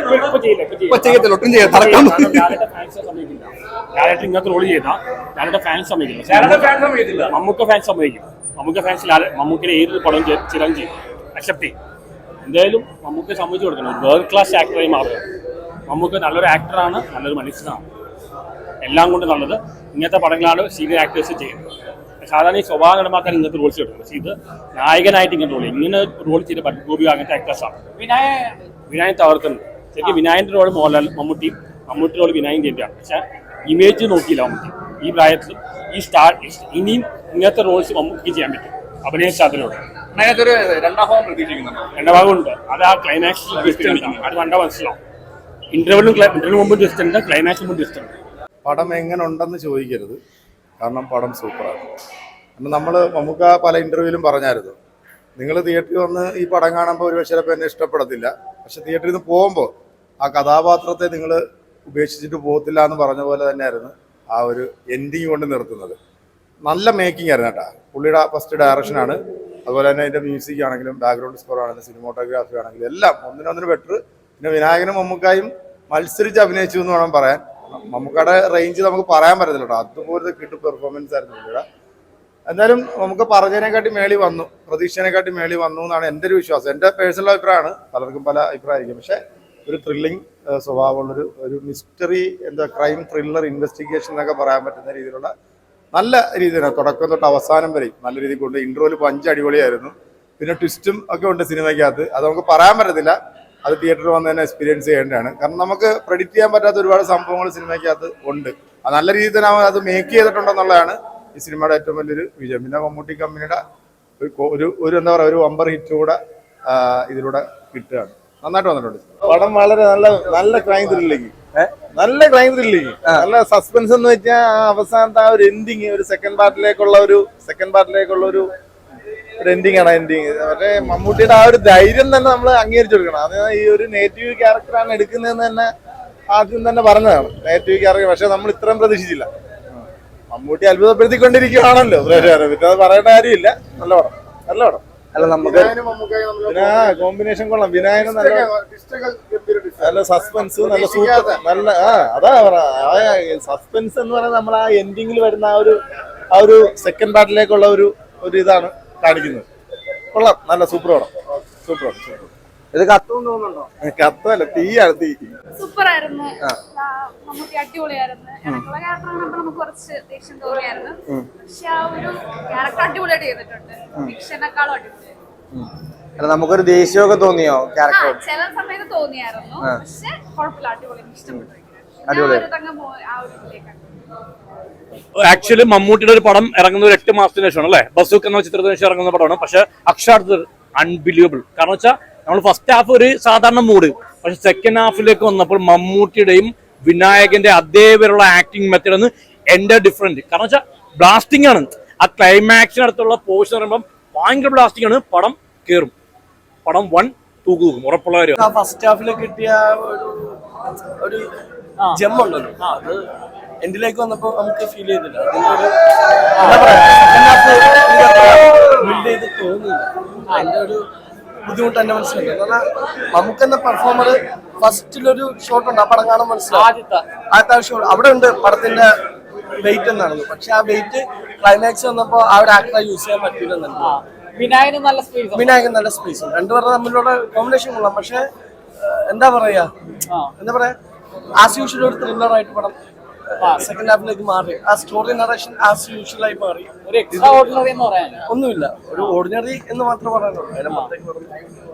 ഇപ്പൊ- ചെയ്യത്തില്ല ഒട്ടും ചെയ്യത്തില്ല നടക്കാൻ ലാലേട്ടൻ ഇങ്ങനത്തെ റോൾ ചെയ്താൽ ലാലേട്ടൻ ഫാൻസ് സമ്മതിക്കില്ല മമ്മൂക്ക ഫാൻസ് സമ്മതിക്കും മമ്മൂക്ക ഫാൻസ് മമ്മൂക്കിനെ ഏതൊരു പടം ചിരം ചെയ്യും? അക്സെപ്റ്റ് ചെയ്യും. എന്തായാലും മമ്മൂക്ക സമ്മതിച്ചു കൊടുക്കണം. വേൾഡ് ക്ലാസ് ആക്ടറായി മാറുക. മമ്മൂക്ക നല്ലൊരു ആക്ടറാണ് നല്ലൊരു മനുഷ്യനാണ്. എല്ലാം കൊണ്ട് നല്ലത്. ഇങ്ങനത്തെ പടങ്ങളാണ് സീനിയർ ആക്ടേഴ്സ് ചെയ്യുന്നത്. സാധാരണ ഈ സ്വഭാവ നടമാക്കാൻ ഇങ്ങനത്തെ റോൾസ് കിട്ടുന്നത് പക്ഷേ ഇത് നായകനായിട്ട് ഇങ്ങനെ റോൾ ഇങ്ങനെ റോൾ ചെയ്ത് ഗോപി അങ്ങനത്തെ ആക്ടേഴ്സാണ് വിനായ വിനായ തകർത്തുണ്ട് ശരിക്കും വിനായന്റെ റോൾ മോഹൻലാൽ മമ്മൂട്ടിയും മമ്മൂട്ടി റോൾ വിനായകന്റെയാണ് പക്ഷേ ഇമേജ് നോക്കിയില്ല മമ്മൂട്ടി. ഈ പ്രായത്തിൽ ഈ സ്റ്റാർ ഇനിയും ഇങ്ങനത്തെ റോൾസ് മമ്മൂട്ടിക്ക് ചെയ്യാൻ പറ്റും. അഭിനയ അതിനകത്തൊരു രണ്ടാം ഭാഗം പ്രതീക്ഷിക്കുന്നുണ്ട്. രണ്ടാം ഭാഗമുണ്ട് അത് ആ ക്ലൈമാക്സ് അത് കണ്ടാൽ മനസ്സിലാവും. ഇന്റർവെല്ലും ഇന്റർവ്യൂ മുമ്പ് ട്വിസ്റ്റ് ഉണ്ട്. ക്ലൈമാക്സ് മുമ്പ് ട്വിസ്റ്റ് ഉണ്ട്. പടം എങ്ങനെ ഉണ്ടെന്ന് ചോദിക്കരുത്. കാരണം പടം സൂപ്പറാണ് കാരണം നമ്മൾ നമുക്ക് പല ഇന്റർവ്യൂലും പറഞ്ഞായിരുന്നു. നിങ്ങൾ തിയേറ്ററിൽ വന്ന് ഈ പടം കാണുമ്പോൾ ഒരു പക്ഷേ ചിലപ്പോൾ എന്നെ ഇഷ്ടപ്പെടത്തില്ല. പക്ഷെ തിയേറ്ററിൽ നിന്ന് പോകുമ്പോൾ ആ കഥാപാത്രത്തെ നിങ്ങൾ ഉപേക്ഷിച്ചിട്ട് പോകത്തില്ല എന്ന് പറഞ്ഞ പോലെ തന്നെയായിരുന്നു ആ ഒരു എൻഡിങ് കൊണ്ട് നിർത്തുന്നത്. നല്ല മേക്കിംഗ് ആയിരുന്നു കേട്ടോ. പുള്ളിയുടെ ഫസ്റ്റ് ഡയറക്ഷനാണ് അതുപോലെ തന്നെ അതിന്റെ മ്യൂസിക് ആണെങ്കിലും ബാക്ക്ഗ്രൗണ്ട് സ്കോർ ആണെങ്കിലും സിനിമോട്ടോഗ്രാഫി ആണെങ്കിലും എല്ലാം ഒന്നിനൊന്നിന് ബെറ്റർ പിന്നെ വിനായകനും മമ്മൂക്കായും മത്സരിച്ച് അഭിനയിച്ചു എന്ന് വേണം പറയാൻ. മമ്മൂക്കയുടെ റേഞ്ച് നമുക്ക് പറയാൻ പറ്റത്തില്ല കേട്ടോ. അതുപോലത്തെ കിട്ടും പെർഫോമൻസ് ആയിരുന്നു പുള്ളിയുടെ. എന്തായാലും നമുക്ക് പറഞ്ഞതിനെക്കാട്ടി മേളി വന്നു. പ്രതീക്ഷേനെക്കാട്ടി മേളി വന്നു എന്നാണ് എന്റെ ഒരു വിശ്വാസം. എന്റെ പേഴ്സണൽ അഭിപ്രായമാണ്. പലർക്കും പല അഭിപ്രായമായിരിക്കും. പക്ഷേ ഒരു ത്രില്ലിംഗ് സ്വഭാവമുള്ള ഒരു മിസ്റ്ററി എന്താ ക്രൈം ത്രില്ലർ ഇൻവെസ്റ്റിഗേഷൻ എന്നൊക്കെ പറയാൻ പറ്റുന്ന രീതിയിലുള്ള നല്ല രീതിയിലാണ്. തുടക്കം തൊട്ട് അവസാനം വരെയും നല്ല രീതിയിൽ കൊണ്ട് ഇൻട്രോയിൽ ഇപ്പോൾ അഞ്ച് അടിപൊളിയായിരുന്നു. പിന്നെ ട്വിസ്റ്റും ഒക്കെ ഉണ്ട് സിനിമയ്ക്കകത്ത്. അത് നമുക്ക് പറയാൻ പറ്റത്തില്ല. അത് തിയേറ്ററിൽ വന്ന് തന്നെ എക്സ്പീരിയൻസ് ചെയ്യേണ്ടതാണ്. കാരണം നമുക്ക് പ്രെഡിക്റ്റ് ചെയ്യാൻ പറ്റാത്ത ഒരുപാട് സംഭവങ്ങൾ സിനിമയ്ക്കകത്ത് ഉണ്ട്. അത് നല്ല രീതിയിൽ തന്നെ അത് മേക്ക് ചെയ്തിട്ടുണ്ടെന്നുള്ളതാണ് ഈ സിനിമയുടെ ഏറ്റവും വലിയൊരു വിജയം. പിന്നെ മമ്മൂട്ടി കമ്പനിയുടെ ഒരു ഒരു ഒരു എന്താ പറയുക ഒരു വമ്പർ ഹിറ്റ് കൂടെ ഇതിലൂടെ കിട്ടുകയാണ്. നന്നായിട്ട് വന്നിട്ടുണ്ട്. പടം വളരെ നല്ല നല്ല ക്രൈം ത്രില്ലിങ് നല്ല ക്രൈം ത്രില്ലിങ് നല്ല സസ്പെൻസ് എന്ന് വെച്ചാൽ ആ അവസാനത്തെ ആ ഒരു എൻഡിങ് ഒരു സെക്കൻഡ് പാർട്ടിലേക്കുള്ള ഒരു സെക്കൻഡ് പാർട്ടിലേക്കുള്ള ഒരു ഒരു എൻഡിങ് ആണ് എൻഡിങ് പക്ഷേ മമ്മൂട്ടിയുടെ ആ ഒരു ധൈര്യം തന്നെ നമ്മൾ അംഗീകരിച്ചു കൊടുക്കണം. അത് ഈ ഒരു നേറ്റീവ് ക്യാരക്ടറാണ് എടുക്കുന്നതെന്ന് തന്നെ ആദ്യം തന്നെ പറഞ്ഞതാണ്. നേറ്റീവ് ക്യാരക്ടർ പക്ഷെ നമ്മൾ ഇത്രയും പ്രതീക്ഷിച്ചില്ല. മമ്മൂട്ടി അത്ഭുതപ്പെടുത്തിക്കൊണ്ടിരിക്കുകയാണല്ലോ അത് പറയേണ്ട കാര്യമില്ല. നല്ല പടം. നല്ല പടം. അല്ല നമുക്ക് കോമ്പിനേഷൻ കൊള്ളാം. വിനായകൻ നല്ല. നല്ല സസ്പെൻസ് നല്ല സൂപ്പർ നല്ല ആ അതാ സസ്പെൻസ് എന്ന് പറയുന്നത് നമ്മൾ ആ എൻഡിങ്ങിൽ വരുന്ന ആ ഒരു ആ ഒരു സെക്കൻഡ് പാർട്ടിലേക്കുള്ള ഒരു ഒരു ഇതാണ് കാണിക്കുന്നത്. കൊള്ളാം. നല്ല സൂപ്പർ പടം. സൂപ്പർ പടം സൂപ്പർ ഇത് കത്തും തോന്നുന്നുണ്ടോ? കത്തല്ല തീയാണ് തീ. സൂപ്പർ ആയിരുന്നു ആ, മമ്മൂട്ടി അടിപൊളിയായിരുന്നു. ക്യാരക്ടർ നമുക്ക് കുറച്ച് ദേഷ്യം തോന്നിയായിരുന്നു. പക്ഷെ ആ ഒരു ക്യാരക്ടർ അടിപൊളിയായിട്ട് ചെയ്തിട്ടുണ്ട്. ഫിക്ഷനേക്കാളും അടിപൊളിയായിരുന്നു അല്ല നമുക്കൊരു ദേഷ്യമൊക്കെ തോന്നിയോ ക്യാരക്ടർ? ചില സമയത്ത് തോന്നിയായിരുന്നു. പക്ഷെ കുഴപ്പമില്ല അടിപൊളി എനിക്ക് ഇഷ്ടപ്പെട്ടു. അടിപൊളി. തങ്ങ ആ ഒരു ഇതിലേക്കാണ് ആക്ച്വലി മമ്മൂട്ടിയുടെ ഒരു പടം ഇറങ്ങുന്ന ഒരു എട്ട് മാസത്തിന് ശേഷമാണ് അല്ലെ? ബസൂക്ക് എന്ന ചിത്രത്തിന് ശേഷം ഇറങ്ങുന്ന പടമാണ്. പക്ഷെ അക്ഷരാർത്ഥ അൺബിലീവബിൾ കാരണം വെച്ചാൽ നമ്മൾ ഫസ്റ്റ് ഹാഫ് ഒരു സാധാരണ മൂഡ് പക്ഷെ സെക്കൻഡ് ഹാഫിലേക്ക് വന്നപ്പോൾ മമ്മൂട്ടിയുടെയും വിനായകന്റെ അതേപോലുള്ള ആക്ടിങ് മെത്തേഡ് ഒന്ന് എന്റെ ഡിഫറെന്റ് കാരണം വെച്ചാൽ ബ്ലാസ്റ്റിംഗ് ആണ്. ആ ക്ലൈമാക്സിനടുത്തുള്ള പോർഷൻ പറയുമ്പം ഭയങ്കര ബ്ലാസ്റ്റിംഗ് ആണ്. പടം കേറും. പടം വൺ തൂക്ക് ഉറപ്പുള്ള കാര്യം. ഫസ്റ്റ് ഹാഫിൽ കിട്ടിയ ഒരു ഒരു ഉണ്ടല്ലോ. അത് എൻഡിലേക്ക് വന്നപ്പോ നമുക്ക് ഫീൽ ചെയ്തില്ല. അതിന്റെ ഒരു എന്താ പറയാ second half ബിൽഡ് ചെയ്ത് തോന്നുന്നില്ല. അതിന്റെ ഒരു ബുദ്ധിമുട്ട് തന്നെ മനസ്സിലാക്കി. എന്നാൽ നമുക്ക് എന്ന പെർഫോമർ ഫസ്റ്റിലൊരു ഷോട്ട് ഉണ്ട് ആ പടം കാണാൻ മനസ്സിലാവും. ആദ്യത്തെ. ഷോട്ട് അവിടെ ഉണ്ട് പടത്തിന്റെ വെയിറ്റ് എന്നാണ് പക്ഷെ ആ വെയിറ്റ് ക്ലൈമാക്സ് വന്നപ്പോ ആ ഒരു ആക്ടറെ യൂസ് ചെയ്യാൻ പറ്റില്ലെന്നുണ്ട് വിനായകൻ നല്ല സ്പേസ് വിനായകൻ നല്ല സ്പേസ് ഉണ്ട്. രണ്ടുപേരുടെ തമ്മിലുള്ള കോമ്പിനേഷൻ കൊള്ളാം. പക്ഷെ എന്താ പറയാ? എന്താ പറയാ? ആസ് യൂഷ്വൽ ഒരു ത്രില്ലർ ആയിട്ട് പടം സെക്കൻഡ് ഹാഫിലേക്ക് മാറി. ആ സ്റ്റോറി നറേഷൻ ആസ് യൂഷ്വൽ ആയി മാറി. ഒരു എക്സ്ട്രാ ഓർഡിനറി എന്ന് പറയാൻ ഒന്നുമില്ല. ഒരു ഓർഡിനറി എന്ന് മാത്രം പറയാനുള്ളൂ. അതിനെ മൊത്തം